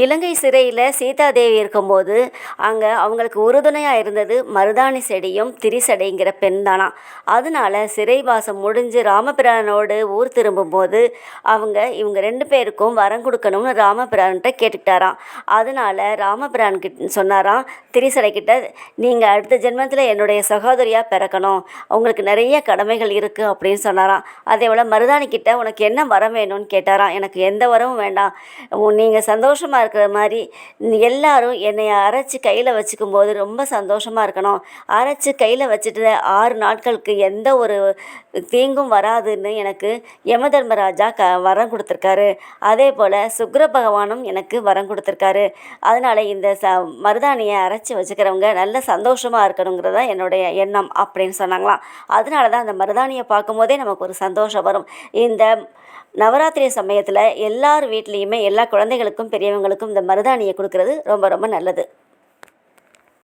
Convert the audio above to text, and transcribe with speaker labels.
Speaker 1: இலங்கை சிறையில் சீதாதேவி இருக்கும்போது அங்கே அவங்களுக்கு உறுதுணையாக இருந்தது மருதாணி செடியும் திரிசடைங்கிற பெண் தானா. அதனால சிறைவாசம் முடிஞ்சு ராமபிரானோடு ஊர் திரும்பும்போது அவங்க இவங்க ரெண்டு பேருக்கும் வரம் கொடுக்கணும்னு ராமபிரான்கிட்ட கேட்டுக்கிட்டாராம். அதனால ராமபிரான் கிட்ட சொன்னாராம் திரிசடை கிட்ட நீங்கள் அடுத்த ஜென்மத்தில் என்னுடைய சகோதரியாக பிறக்கணும். உங்களுக்கு நிறைய கடமைகள் இருக்குது அப்படின்னு சொன்னாராம். அதே போல் மருதாணி கிட்ட உனக்கு என்ன வரம் வேணும்னு கேட்டாராம். எனக்கு எந்த வரமும் வேண்டாம். நீங்கள் சந்தோஷமாக இருக்கிற மாதிரி எல்லாரும் என்னை அரைச்சி கையில் வச்சுக்கும் போது ரொம்ப சந்தோஷமாக இருக்கணும். அரைச்சி கையில் வச்சுட்டு ஆறு நாட்களுக்கு எந்த ஒரு தீங்கும் வராதுன்னு எனக்கு யமதர்மராஜா க வரம் கொடுத்துருக்காரு. அதே போல் சுக்ர பகவானும் எனக்கு வரம் கொடுத்துருக்காரு. அதனால் இந்த ச மருதாணியை அரைச்சி வச்சுக்கிறவங்க நல்ல சந்தோஷமாக இருக்கணுங்கிறத என்னுடைய எண்ணம் அப்படின்னு சொன்னாங்களாம். அதனால தான் அந்த மருதாணியை பார்க்கும்போதே நமக்கு ஒரு சந்தோஷம் வரும். இந்த நவராத்திரி சமயத்தில் எல்லார் வீட்லேயுமே எல்லா குழந்தைகளுக்கும் பெரியவங்களுக்கும் இந்த மருதாணியை கொடுக்கறது ரொம்ப ரொம்ப நல்லது.